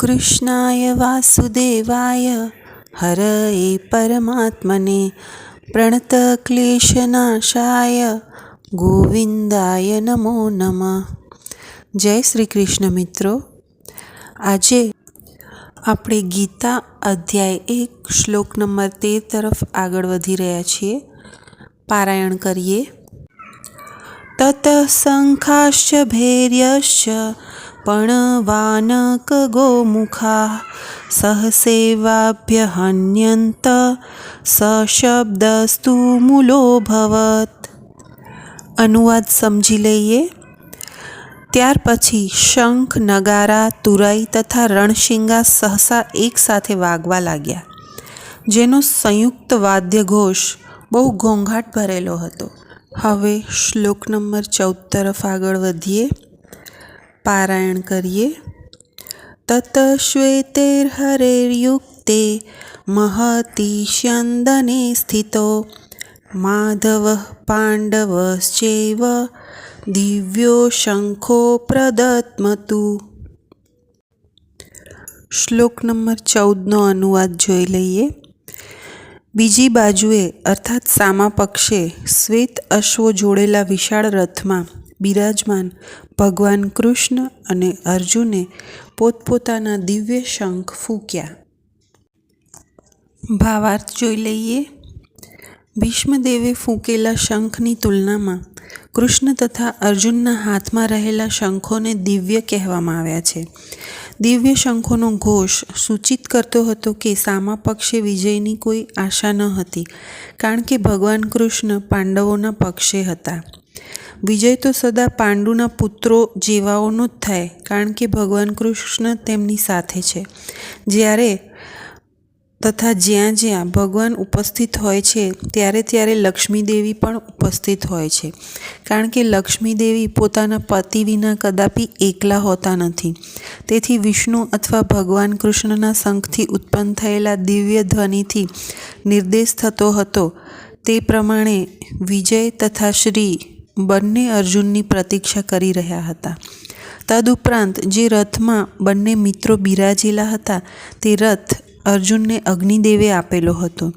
કૃષ્ણાય વાસુદેવાય. હરએ પરમાત્મને પ્રણતક્લેશનાશાય ગોવિંદાય નમો નમઃ. જય શ્રી કૃષ્ણ મિત્રો. આજે આપણે ગીતા અધ્યાય એક, શ્લોક નંબર તેર તરફ આગળ વધી રહ્યા છીએ. પારાયણ કરીએ. તત શંખાશ્ચ ભૈર્યશ્ચ પણવાનક ગોમુખા સહસેવાભ્યહન્યંત સશબ્દસ્તુ મૂલોભવત અનુવાદ સમજી લઈએ ત્યાર પછી શંખ નગારા તુરાઈ તથા રણશિંગા સહસા એકસાથે વાગવા લાગ્યા જેનો સંયુક્ત વાદ્યઘોષ બહુ ઘોંઘાટ ભરેલો હતો હવે શ્લોક નંબર ચૌદ તરફ આગળ વધીએ પારાયણ કરીએ. તત શ્વેતેર્હરેર્યુક્તે મહતિષ્યંદને સ્થિતો. માધવ પાંડવશ્ચૈવ દિવ્યો શંખો પ્રદત્મતુ. શ્લોક નંબર ચૌદનો અનુવાદ જોઈ લઈએ. બીજી બાજુએ, અર્થાત સામા પક્ષે શ્વેત અશ્વો જોડેલા વિશાળ રથમાં બિરાજમાન ભગવાન કૃષ્ણ અને અર્જુને પોતપોતાના દિવ્ય શંખ ફૂંક્યા. ભાવાર્થ જોઈ લઈએ. ભીષ્મદેવે ફૂંકેલા શંખની તુલનામાં કૃષ્ણ તથા અર્જુનના હાથમાં રહેલા શંખોને દિવ્ય કહેવામાં આવ્યા છે. દિવ્ય શંખોનો ઘોષ સૂચિત કરતો હતો કે સામા પક્ષે વિજયની કોઈ આશા ન હતી, કારણ કે ભગવાન કૃષ્ણ પાંડવોના પક્ષે હતા. વિજય તો સદા પાંડુના પુત્રો જેવાઓનો જ થાય, કારણ કે ભગવાન કૃષ્ણ તેમની સાથે છે. જ્યારે તથા જ્યાં જ્યાં ભગવાન ઉપસ્થિત હોય છે, ત્યારે ત્યારે લક્ષ્મીદેવી પણ ઉપસ્થિત હોય છે. કારણ કે લક્ષ્મીદેવી પોતાના પતિ વિના કદાપી એકલા હોતા નથી. તેથી વિષ્ણુ અથવા ભગવાન કૃષ્ણના શંખથી ઉત્પન્ન થયેલા દિવ્ય ધ્વનિથી નિર્દેશ થતો હતો. તે પ્રમાણે વિજય તથા શ્રી બંને અર્જુનની પ્રતીક્ષા કરી રહ્યા હતા. તદુપરાંત જે રથમાં બંને મિત્રો બિરાજેલા હતા, તે રથ અર્જુનને અગ્નિદેવે આપેલો હતો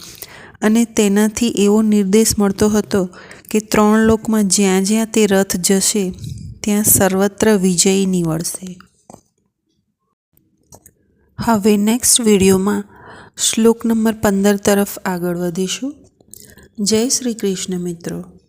અને તેનાથી એવો નિર્દેશ મળતો હતો કે ત્રણ લોકમાં જ્યાં જ્યાં તે રથ જશે, ત્યાં સર્વત્ર વિજયી નીવડશે. હવે નેક્સ્ટ વિડીયોમાં શ્લોક નંબર પંદર તરફ આગળ વધીશું. જય શ્રી કૃષ્ણ મિત્રો.